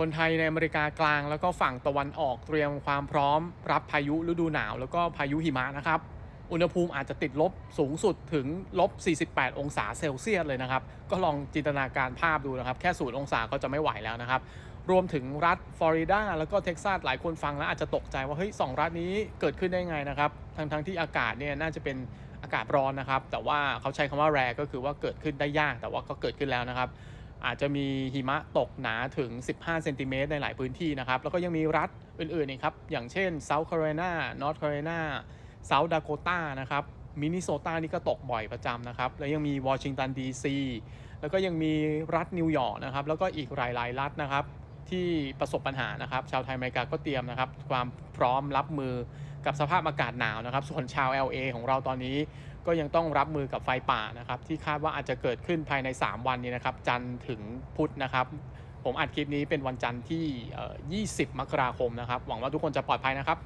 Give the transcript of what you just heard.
คนไทยในอเมริกากลางแล้วก็ฝั่งตะวันออกเตรียมความพร้อม รับพายุฤดูหนาว แล้วก็พายุหิมะนะครับ อุณหภูมิอาจจะติดลบสูงสุดถึงลบ 48 องศาเซลเซียสเลยนะครับ ก็ลองจินตนาการภาพดูนะครับ แค่ศูนย์องศาก็จะไม่ไหวแล้วนะครับ รวมถึงรัฐฟลอริดาแล้วก็เท็กซัสหลายคนฟังแล้วอาจจะตกใจว่าเฮ้ยสองรัฐนี้เกิดขึ้นได้ไงนะครับทั้งทั้งๆที่อากาศเนี่ยน่าจะเป็นอากาศร้อนนะครับ แต่ว่าเขาใช้คำว่าแรก็คือว่าเกิดขึ้นได้ยากแต่ว่าก็เกิดขึ้นแล้วนะครับ อาจจะมีหิมะตกหนาถึง 15 เซนติเมตรในหลายพื้นที่นะครับ แล้วก็ยังมีรัฐอื่นๆอีกครับ อย่างเช่น South Carolina North Carolina South Dakota นะครับ มินนิโซตานี่ก็ตกบ่อยประจำนะครับ แล้วยังมีวอชิงตันดีซีแล้วก็ยังมีรัฐนิวยอร์กนะครับ แล้วก็อีกหลายๆ รัฐนะครับที่ประสบปัญหานะครับ ชาวไทยอเมริกาก็เตรียมนะครับ ความพร้อมรับมือ กับสภาพอากาศหนาวนะครับ ส่วนชาว LA ของเราตอนนี้ก็ยังต้องรับมือกับไฟป่านะครับ ที่คาดว่าอาจจะเกิดขึ้นภายใน 3 วันนี้นะครับ จันทร์ถึงพุธนะครับ ผมอัดคลิปนี้เป็นวันจันทร์ที่เอ่อ20 มกราคมนะครับ หวังว่าทุกคนจะปลอดภัยนะครับ